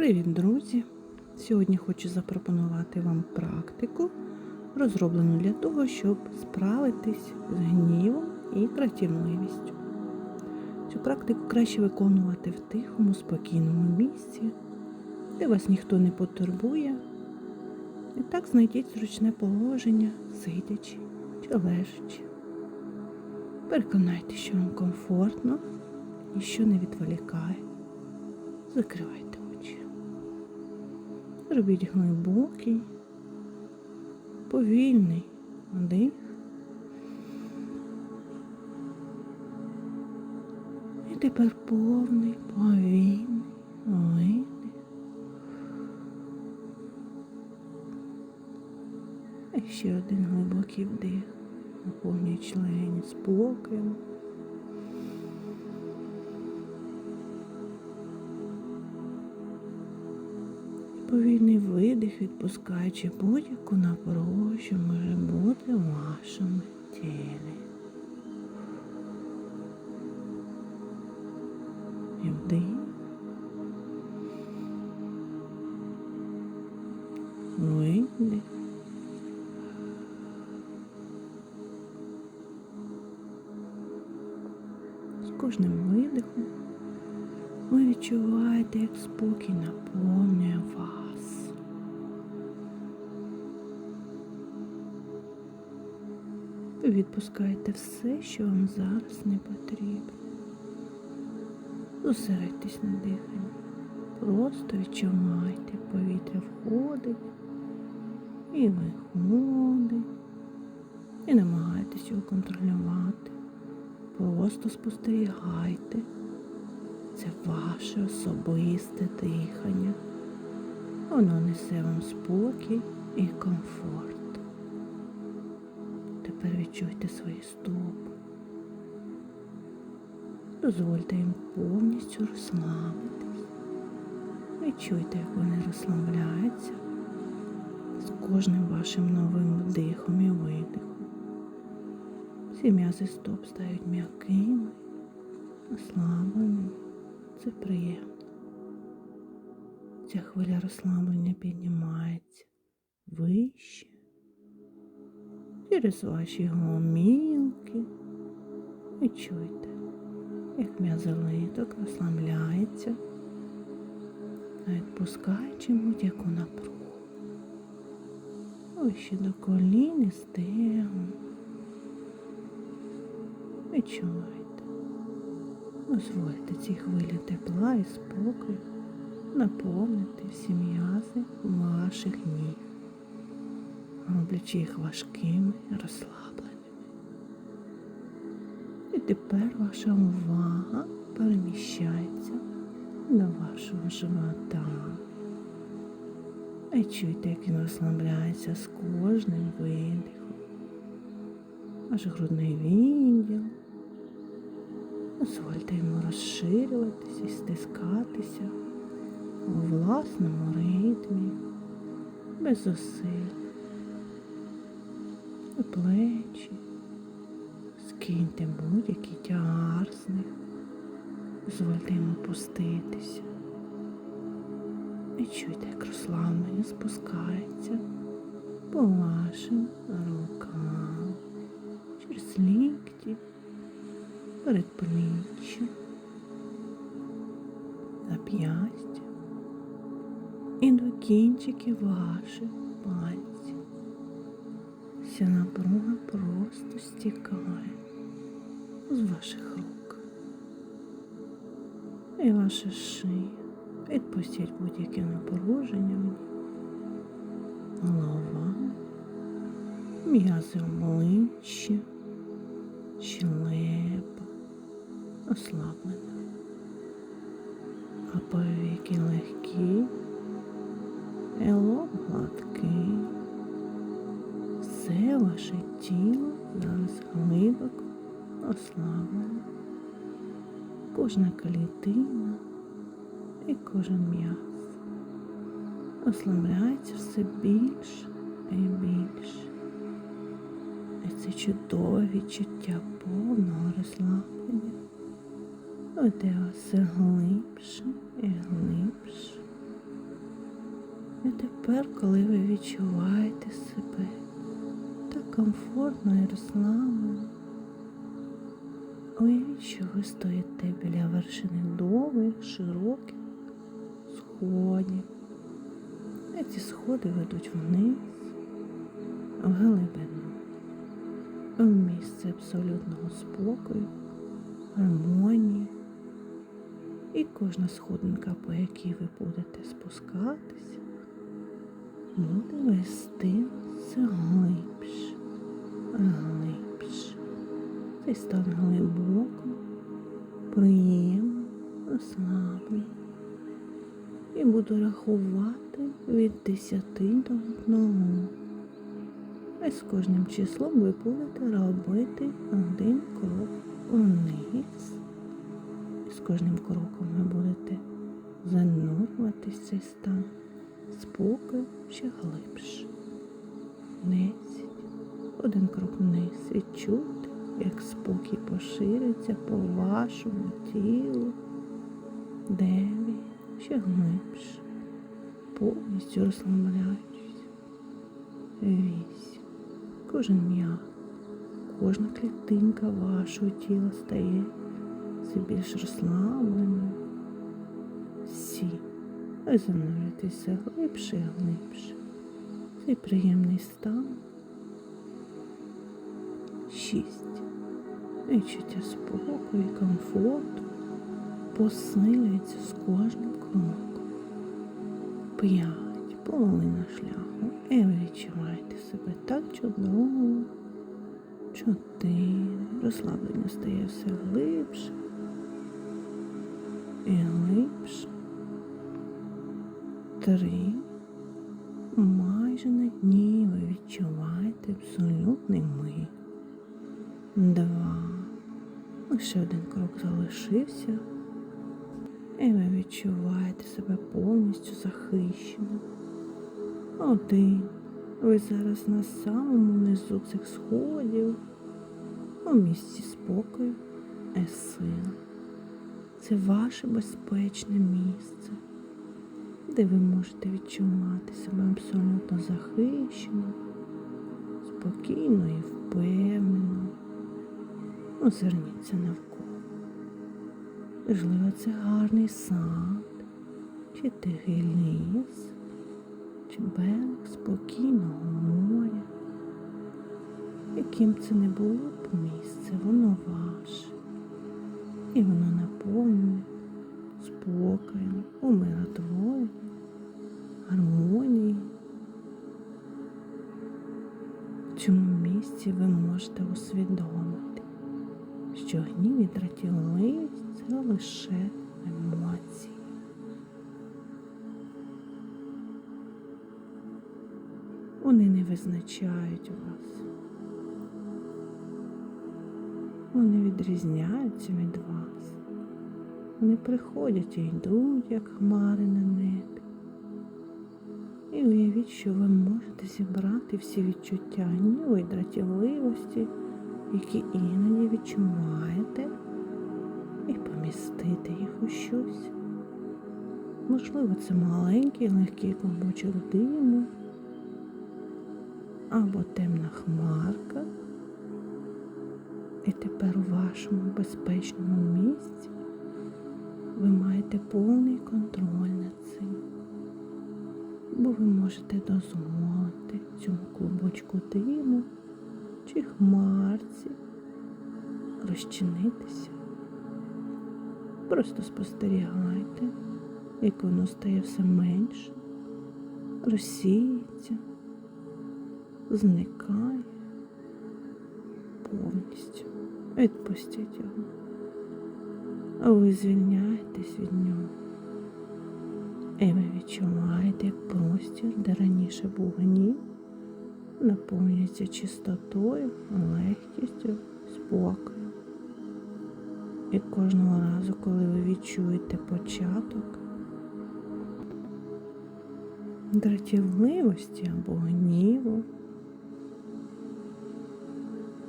Привіт, друзі! Сьогодні хочу запропонувати вам практику, розроблену для того, щоб справитись з гнівом і дратівливістю. Цю практику краще виконувати в тихому, спокійному місці, де вас ніхто не потурбує. І так знайдіть зручне положення, сидячи чи лежачи. Переконайте, що вам комфортно і що не відволікає. Закривайте. Робіть глибокий, повільний вдих. І тепер повний, повільний видих. І ще один глибокий вдих. Наповнює члені спокоєм. Повільний видих, відпускаючи будь-яку напругу, що може бути у вашому тілі. І вдих. Видих. З кожним видихом ви відчуваєте, як спокій наповнює вас. Ви відпускаєте все, що вам зараз не потрібно. Зосередьтесь на диханні. Просто відчувайте, повітря входить і виходить. І намагайтесь його контролювати. Просто спостерігайте. Це ваше особисте дихання. Воно несе вам спокій і комфорт. Тепер відчуйте свої стопи. Дозвольте їм повністю розслабитись. Відчуйте, як вони розслабляються з кожним вашим новим вдихом і видихом. Всі м'язи стоп стають м'якими, розслабленими. Це приємно. Ця хвиля розслаблення піднімається вище через ваші гомілки. Відчуйте, як м'язи литок розслабляється, відпускаючи будь-яку напругу. Вище до колін і стегон. Відчувайте. Дозвольте цій хвилі тепла і спокою наповнити всі м'язи ваших ніг, роблячи їх важкими розслабленими. І тепер ваша увага переміщається до вашого живота. І чуйте, як він розслабляється з кожним видихом. Ваш грудний відділ. Дозвольте йому розширюватися і стискатися у власному ритмі, без зусиль. І плечі. Скиньте будь-який тягар з них. Дозвольте йому пуститися. І чуйте, як розслаблення спускається по вашим рукам, через лікті передпліччя, зап'ястя і до кінчиків ваших пальців. Вся напруга просто стікає з ваших рук. І ваша шия. Відпустіть будь-яке напруження в ній. Голова, м'язи обличчя, щелепа ослаблена, а повіки легкі, ваше тіло зараз глибоко ослаблене. Кожна клітина і кожен м'яз ослабляється все більше і більше. І це чудове відчуття повного розслаблення вас все глибше і глибше І тепер, коли ви відчуваєте себе комфортно і розслаблено, уявіть, що ви стоїте біля вершини довгих, широких сходів. І ці сходи ведуть вниз, в глибину, в місце абсолютного спокою, гармонії. І кожна сходинка, по якій ви будете спускатися, буде вести все глибше, глибше. Цей стан глибоко, приємно, розслаблений. І буду рахувати від 10 до 1. А з кожним числом ви будете робити один крок вниз. І з кожним кроком ви будете занурюватись в цей стан спокою ще глибше. Десять. Один крок вниз відчути, як спокій пошириться по вашому тілу. Дев'ять. Ще глибше. Повністю розслабляючись. Вісім. Кожен м'як, кожна клітинка вашого тіла стає все більш розслабленою. Сім. Ви занурюєтеся глибше і глибше. Цей приємний стан. Шість. Відчуття спокою і комфорту посилюється з кожним кроком. П'ять. Половина шляху. І відчуваєте себе так чудово. Чотири. Розслаблення стає все глибше. І глибше. Три. Майже на дні ви відчуваєте абсолютний мир. Два. Лише один крок залишився. І ви відчуваєте себе повністю захищеним. Один. Ви зараз на самому низу цих сходів, у місці спокою і сили. Це ваше безпечне місце, де ви можете відчувати себе абсолютно захищено, спокійно і впевнено. Озирніться навколо. Можливо, це гарний сад, чи тихий ліс, чи берег спокійного моря. Яким це не було б місце, воно ваше. І воно наповнене спокоєм, умиротворенням, гармонією. В цьому місці ви можете усвідомити, що гнів і дратівливість це лише емоції. Вони не визначають вас. Вони відрізняються від вас. Вони приходять і йдуть, як хмари на небі. І уявіть, що ви можете зібрати всі відчуття гніву і дратівливості, які іноді відчуваєте, і помістити їх у щось. Можливо, це маленький легкий комочок диму або темна хмарка. І тепер у вашому безпечному місці ви маєте повний контроль над цим, бо ви можете дозволити цьому клубочку диму чи хмарці розчинитися. Просто спостерігайте, як воно стає все менше, розсіється, зникає повністю. Відпустіть його. А ви звільняєтесь від нього. І ви відчуваєте, як простір, де раніше був гнів, наповнюється чистотою, легкістю, спокоєм. І кожного разу, коли ви відчуєте початок дратівливості або гніву,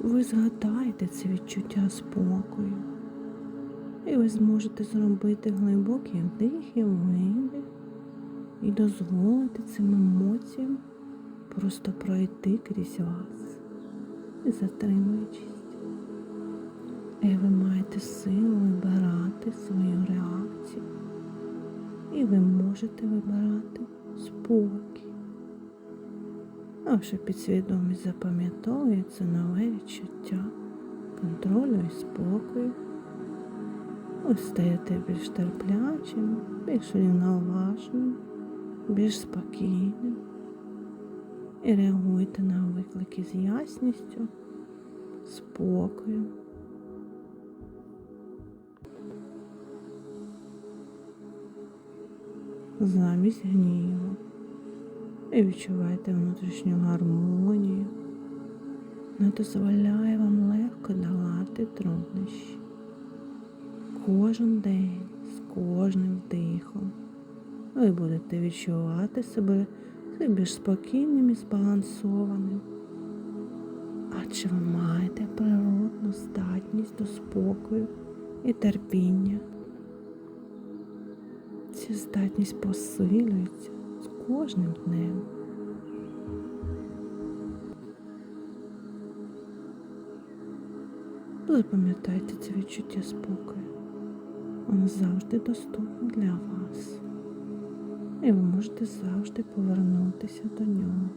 ви згадаєте це відчуття спокою, і ви зможете зробити глибокий вдих і видих і дозволити цим емоціям просто пройти крізь вас, затримуючись. І ви маєте силу вибирати свою реакцію. І ви можете вибирати спокій. А вже підсвідомість запам'ятовує це нове відчуття контролю і спокою. Ви стаєте більш терплячим, більш рівноважним, більш спокійним і реагуєте на виклики з ясністю, спокою. Замість гніву. І відчуваєте внутрішню гармонію. Не дозволяє вам легко долати труднощі. Кожен день з кожним вдихом ви будете відчувати себе все більш спокійним і збалансованим. Адже ви маєте природну здатність до спокою і терпіння. Ця здатність посилюється з кожним днем. Запам'ятайте це відчуття спокою. Воно завжди доступне для вас. І ви можете завжди повернутися до нього.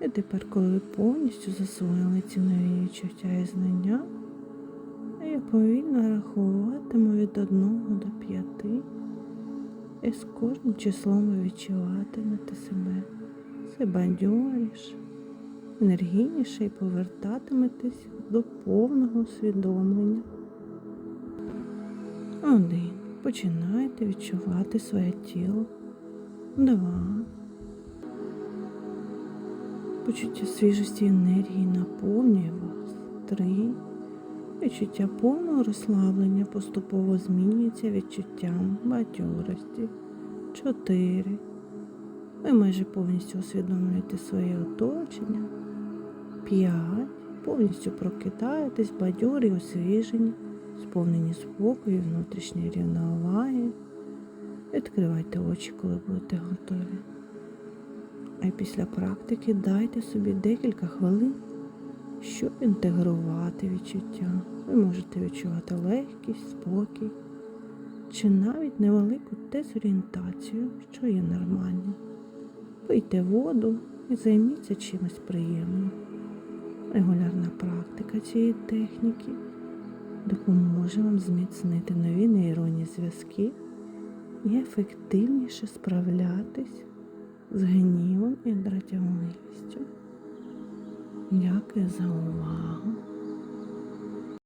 І тепер, коли ви повністю засвоїли ці нові відчуття і знання, я повільно рахуватиму від 1 до 5. І з кожним числом ви відчуватимете себе все бадьоріше, енергійніше і повертатиметесь до повного усвідомлення. Один. Починаєте відчувати своє тіло. Два. Почуття свіжості енергії наповнює вас. Три. Відчуття повного розслаблення поступово змінюється відчуттям бадьорості. Чотири. Ви майже повністю усвідомлюєте своє оточення. П'ять. Повністю прокидаєтесь, бадьорі, освіжені, сповнені спокою, внутрішньої рівноваги. Відкривайте очі, коли будете готові. А після практики дайте собі декілька хвилин, щоб інтегрувати відчуття. Ви можете відчувати легкість, спокій чи навіть невелику дезорієнтацію, що є нормально. Пийте воду і займіться чимось приємним. Регулярна практика цієї техніки допоможе вам зміцнити нові нейронні зв'язки і ефективніше справлятись з гнівом і дратівливістю. Дякую за увагу.